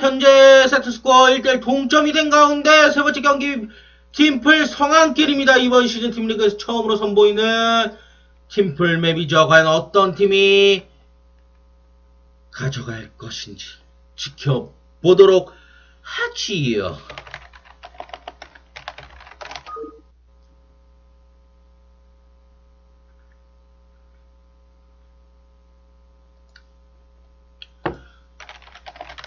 현재 세트스코어 1대1 동점이 된 가운데 세 번째 경기 팀플 성안길입니다. 이번 시즌 팀리그에서 처음으로 선보이는 팀플 맵이죠. 과연 어떤 팀이 가져갈 것인지 지켜보도록 하지요.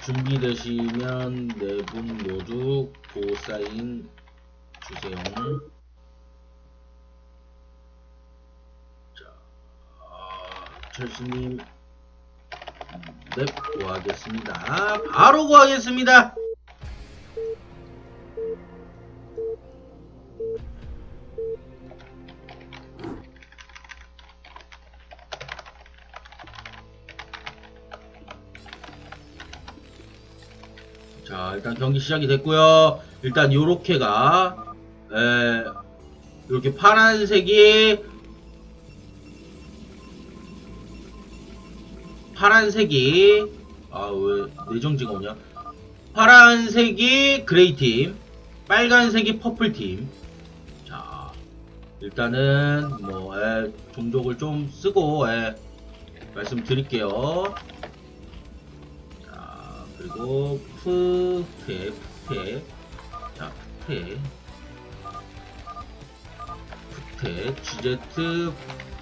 준비되시면 네 분 모두 고사인 주세요. 자, 아, 철수님, 네, 구하겠습니다. 바로 구하겠습니다. 일단 경기 시작이 됐고요. 일단 요렇게가 에, 이렇게 파란색이 파란색이 아왜 내정지가 오냐? 파란색이 그레이 팀, 빨간색이 퍼플 팀. 자, 일단은 뭐 에, 종족을 좀 쓰고 에, 말씀드릴게요. 자, 그리고 푸테, 푸테, 자, 푸테, 푸테, GZ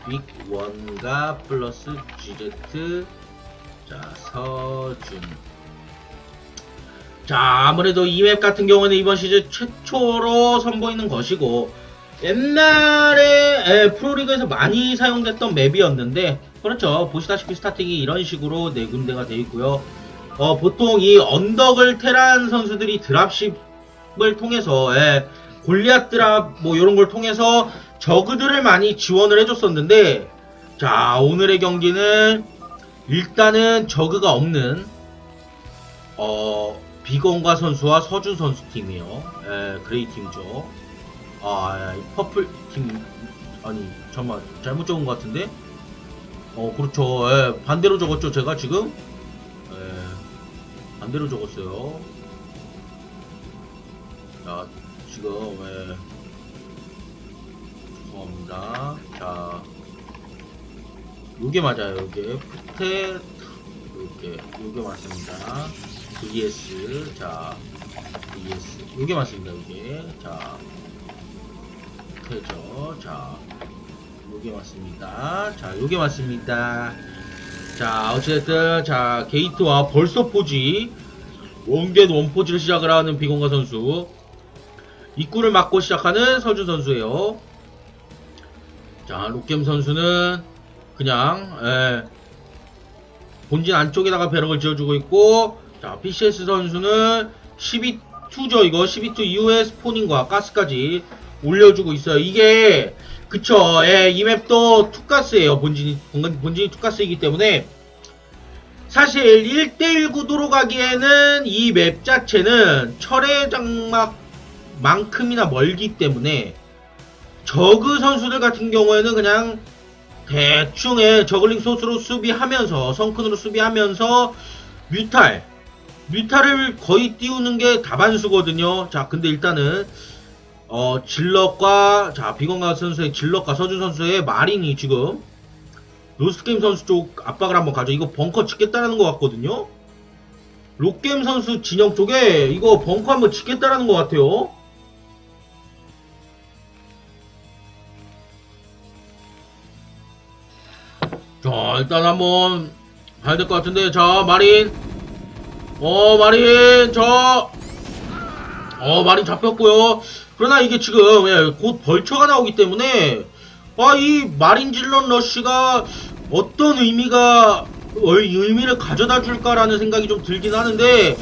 빅 원가 플러스 GZ, 자, 서준. 자, 아무래도 이 맵 같은 경우는 이번 시즌 최초로 선보이는 것이고, 옛날에 에, 프로리그에서 많이 사용됐던 맵이었는데, 그렇죠. 보시다시피 스타팅이 이런 식으로 네 군데가 되어 있고요. 어, 보통 이 언덕을 테란 선수들이 드랍십을 통해서, 예, 골리앗 드랍, 뭐, 요런 걸 통해서 저그들을 많이 지원을 해줬었는데, 자, 오늘의 경기는, 일단은 저그가 없는, 어, 비건과 선수와 서준 선수 팀이에요. 예, 그레이 팀이죠. 아, 이 퍼플 팀, 아니, 잠깐만, 잘못 적은 것 같은데? 어, 그렇죠. 예, 반대로 적었죠, 제가 지금? 예, 반대로 적었어요. 자, 지금, 예, 죄송합니다. 자, 요게 맞아요, 요게. 푸테, 요게, 요게 맞습니다. VS, 자, VS, 요게 맞습니다, 요게. 자, 푸테죠. 자, 요게 맞습니다. 자, 요게 맞습니다. 자, 어쨌든, 자, 게이트와 벌써 포지, 원겟 원포지를 시작을 하는 비공가 선수. 입구를 막고 시작하는 서준 선수예요. 자, 록겜 선수는 그냥, 예, 본진 안쪽에다가 배럭을 지어주고 있고, 자, PCS 선수는 12-2죠, 이거. 12-2 이후에 스포닝과 가스까지 올려주고 있어요. 이게, 그쵸, 예, 이 맵도 투가스예요 본진이, 본진- 본진이 투가스이기 때문에, 사실 1대1 구도로 가기에는 이 맵 자체는 철의 장막만큼이나 멀기 때문에 저그 선수들 같은 경우에는 그냥 대충의 저글링 소스로 수비하면서 성큰으로 수비하면서 뮤탈 뮤탈을 거의 띄우는 게 다반수거든요. 자, 근데 일단은 어 질럿과 자 비건가 선수의 질럿과 서준 선수의 마린이 지금 로스게임 선수 쪽 압박을 한번 가죠. 이거 벙커 짓겠다라는 것 같거든요. 록게임 선수 진영 쪽에 이거 벙커 한번 짓겠다라는 것 같아요. 자, 일단 한번 봐야 될 것 같은데, 자, 마린. 어, 마린, 저, 어, 마린 잡혔고요. 그러나 이게 지금, 예, 곧 벌처가 나오기 때문에, 아, 이 마린 질런 러쉬가 어떤 의미가, 어, 의미를 가져다 줄까라는 생각이 좀 들긴 하는데,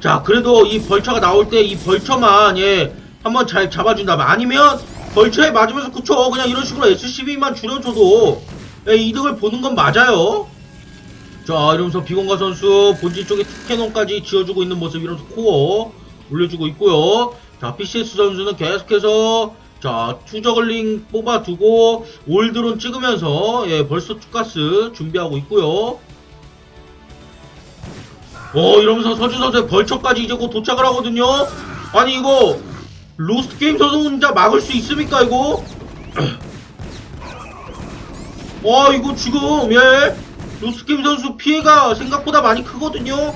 자, 그래도 이 벌처가 나올 때 이 벌처만, 예, 한번 잘 잡아준다면, 아니면, 벌처에 맞으면서, 그쵸, 그냥 이런 식으로 SCB만 줄여줘도, 예, 이득을 보는 건 맞아요. 자, 이러면서 비공가 선수 본진 쪽에 투캐논까지 지어주고 있는 모습 이러면서 코어 올려주고 있고요. 자, PCS 선수는 계속해서 자, 투저글링 뽑아두고 올드론 찍으면서 예, 벌써 투가스 준비하고 있고요. 어 이러면서 서준 선수의 벌처까지 이제 곧 도착을 하거든요. 아니 이거 로스트 게임 선수 혼자 막을 수 있습니까 이거? 와 이거 지금 예 로스트 게임 선수 피해가 생각보다 많이 크거든요.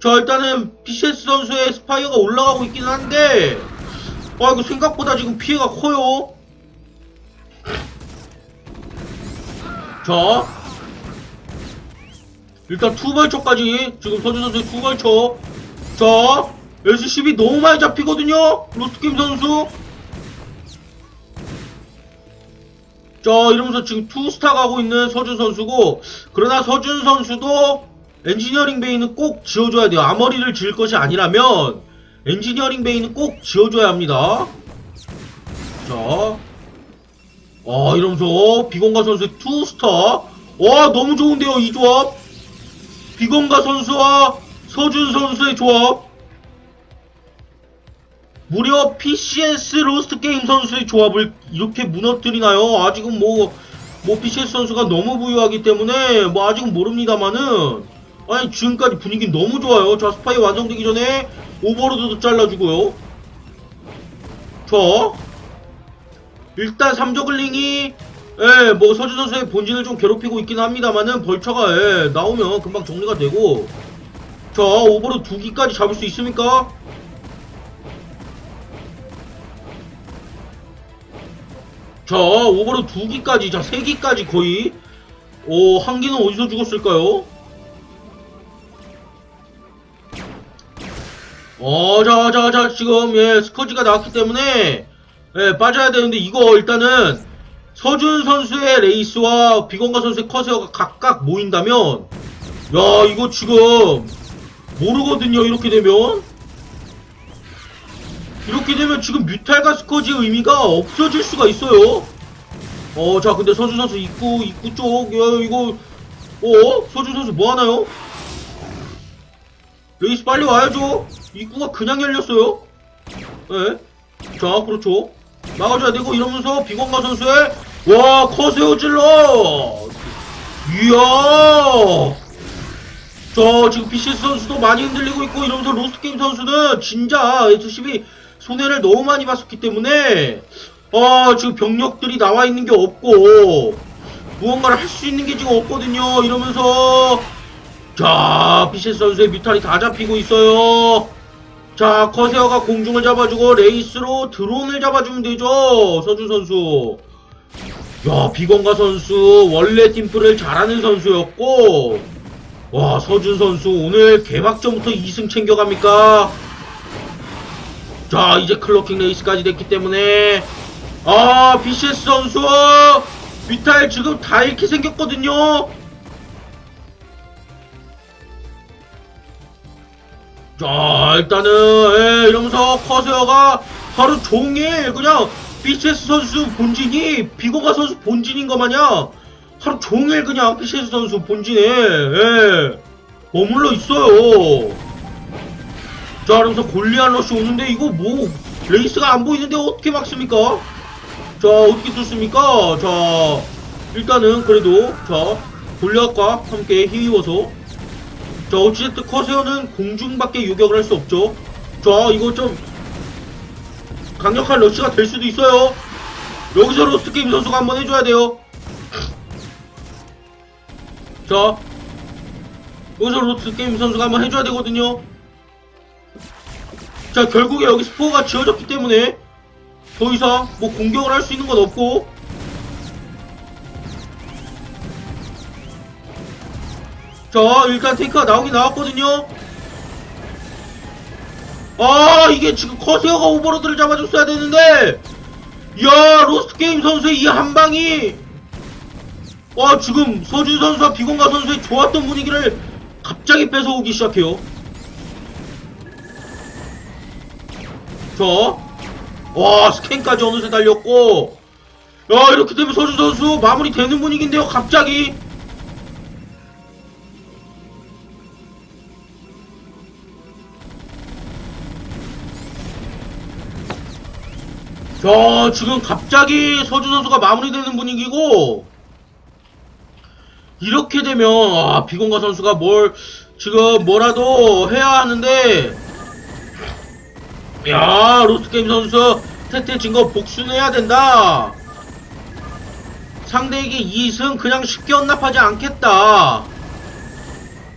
자 일단은 PCS 선수의 스파이어가 올라가고 있긴 한데 아 이거 생각보다 지금 피해가 커요. 자. 일단 투발초까지 지금 서준 선수의 투발초 자 SCB 너무 많이 잡히거든요 로스트게임 선수. 자 이러면서 지금 투스타 가고 있는 서준 선수고 그러나 서준 선수도 엔지니어링 베이는 꼭 지어줘야 돼요 아머리를 지을 것이 아니라면 엔지니어링 베이는 꼭 지어줘야 합니다 자 아, 이러면서 비건가 선수의 투스타. 와, 너무 좋은데요, 이 조합. 비건가 선수와 서준 선수의 조합. 무려 PCS 로스트 게임 선수의 조합을 이렇게 무너뜨리나요? 아직은 뭐, 뭐 PCS 선수가 너무 부유하기 때문에 뭐 아직은 모릅니다만은 아니 지금까지 분위기 너무 좋아요. 자 스파이 완성되기 전에 오버로드도 잘라주고요. 자 일단 삼저글링이 예, 뭐 서준 선수의 본진을 좀 괴롭히고 있긴 합니다만은 벌처가 예, 나오면 금방 정리가 되고 자 오버로드 두 기까지 잡을 수 있습니까? 자 오버로드 두 기까지 자세 기까지 거의 오 한 기는 어디서 죽었을까요? 어, 자, 자, 자, 지금, 예, 스커지가 나왔기 때문에, 예, 빠져야 되는데, 이거 일단은, 서준 선수의 레이스와 비건가 선수의 커세어가 각각 모인다면, 야, 이거 지금, 모르거든요, 이렇게 되면. 이렇게 되면 지금 뮤탈과 스커지의 의미가 없어질 수가 있어요. 어, 자, 근데 서준 선수 입구, 입구 쪽, 야, 이거, 어? 서준 선수 뭐 하나요? 레이스 빨리 와야죠. 입구가 그냥 열렸어요. 예. 자, 그렇죠. 막아줘야 되고 이러면서 비건가 선수의 와 커세어 질러. 이야. 자, 지금 BCS 선수도 많이 흔들리고 있고 이러면서 로스트 게임 선수는 진짜 SCB 손해를 너무 많이 봤었기 때문에 아 지금 병력들이 나와 있는 게 없고 무언가를 할 수 있는 게 지금 없거든요. 이러면서 자, BCS 선수의 뮤탈이 다 잡히고 있어요. 자, 커세어가 공중을 잡아주고 레이스로 드론을 잡아주면 되죠. 서준 선수. 야, 비건가 선수 원래 팀플을 잘하는 선수였고 와, 서준 선수 오늘 개막전부터 2승 챙겨갑니까? 자, 이제 클로킹 레이스까지 됐기 때문에 아, BCS 선수 뮤탈 지금 다 잃게 생겼거든요. 자 일단은 예, 이러면서 커세어가 하루 종일 그냥 BCS 선수 본진이 비고가 선수 본진인 거 마냥 하루 종일 그냥 BCS 선수 본진에 예, 머물러 있어요. 자 그러면서 골리안 러시 오는데 이거 뭐 레이스가 안 보이는데 어떻게 막습니까? 자 어떻게 뚫습니까? 자 일단은 그래도 자 골리앗과 함께 힘입어서 자 어찌됐든 커세어는 공중밖에 요격을 할 수 없죠. 자 이거 좀 강력한 러시가 될 수도 있어요. 여기서 로스트게임 선수가 한번 해줘야 돼요. 자 여기서 로스트게임 선수가 한번 해줘야 되거든요. 자 결국에 여기 스포가 지어졌기 때문에 더 이상 뭐 공격을 할 수 있는 건 없고 자 일단 테이크가 나오긴 나왔거든요. 아 이게 지금 커세어가 오버로드를 잡아줬어야 되는데. 야 로스트게임 선수의 이 한방이. 와 지금 서준 선수와 비건가 선수의 좋았던 분위기를 갑자기 뺏어오기 시작해요. 자와 스캔까지 어느새 달렸고. 야 이렇게 되면 서준 선수 마무리 되는 분위기인데요 갑자기 자, 지금 갑자기 서준 선수가 마무리되는 분위기고, 이렇게 되면 아, 비공가 선수가 뭘 지금 뭐라도 해야 하는데. 야 로스게임 선수 태태 진거 복수해야 된다. 상대에게 2승 그냥 쉽게 헌납하지 않겠다.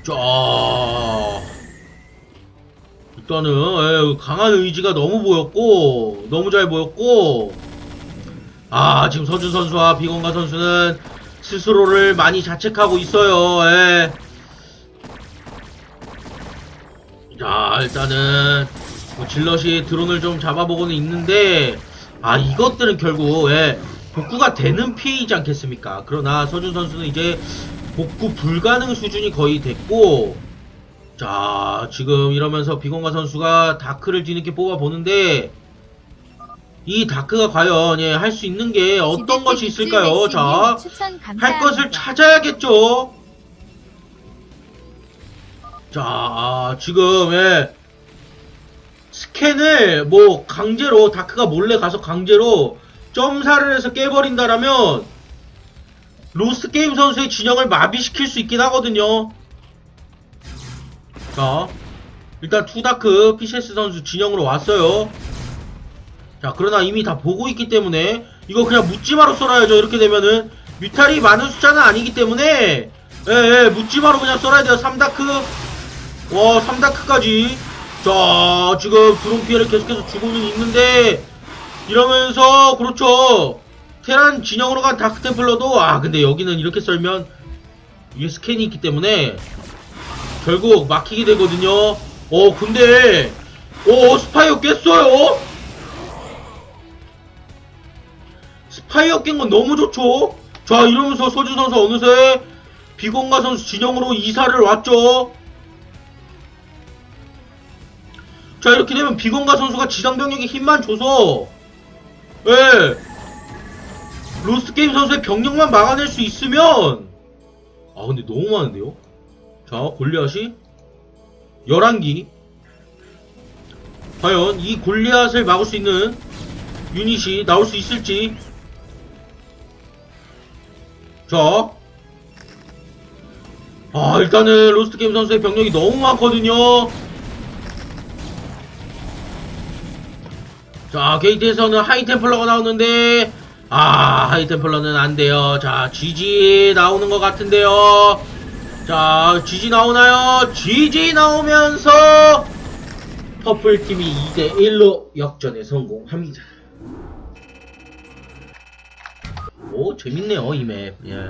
자 일단은 에, 강한 의지가 너무 보였고 너무 잘 보였고 아 지금 서준 선수와 비건가 선수는 스스로를 많이 자책하고 있어요 예. 자 일단은 뭐 질럿이 드론을 좀 잡아보고는 있는데 아 이것들은 결국 예, 복구가 되는 피해이지 않겠습니까 그러나 서준 선수는 이제 복구 불가능 수준이 거의 됐고 자 지금 이러면서 비건가 선수가 다크를 뒤늦게 뽑아보는데 이 다크가 과연 예, 할 수 있는 게 어떤 것이 있을까요 자 할 것을 찾아야겠죠. 자, 아, 지금, 예. 스캔을, 뭐, 강제로, 다크가 몰래 가서 강제로 점사를 해서 깨버린다라면, 로스트 게임 선수의 진영을 마비시킬 수 있긴 하거든요. 자, 일단 투다크 PCS 선수 진영으로 왔어요. 자, 그러나 이미 다 보고 있기 때문에, 이거 그냥 묻지마로 썰어야죠. 이렇게 되면은, 뮤탈이 많은 숫자는 아니기 때문에, 예, 예, 묻지마로 그냥 썰어야 돼요. 3다크. 와, 3다크까지. 자, 지금 드론 피해를 계속해서 주고는 있는데, 이러면서, 그렇죠. 테란 진영으로 간 다크템플러도, 아, 근데 여기는 이렇게 썰면, 이게 스캔이 있기 때문에, 결국 막히게 되거든요. 어, 근데, 어, 스파이어 깼어요? 스파이어 깬 건 너무 좋죠? 자, 이러면서 서준 선수 어느새 비공가 선수 진영으로 이사를 왔죠? 자, 이렇게 되면 비공가 선수가 지상병력에 힘만 줘서, 예, 로스트게임 선수의 병력만 막아낼 수 있으면, 아, 근데 너무 많은데요? 자, 골리앗이 11기. 과연 이 골리앗을 막을 수 있는 유닛이 나올 수 있을지. 자. 아, 일단은 로스트게임 선수의 병력이 너무 많거든요. 자, 게이트에서는 하이템플러가 나오는데, 아, 하이템플러는 안 돼요. 자, GG 나오는 것 같은데요. 자, GG 나오나요? GG 나오면서, 퍼플팀이 2대1로 역전에 성공합니다. 오, 재밌네요, 이 맵. 예.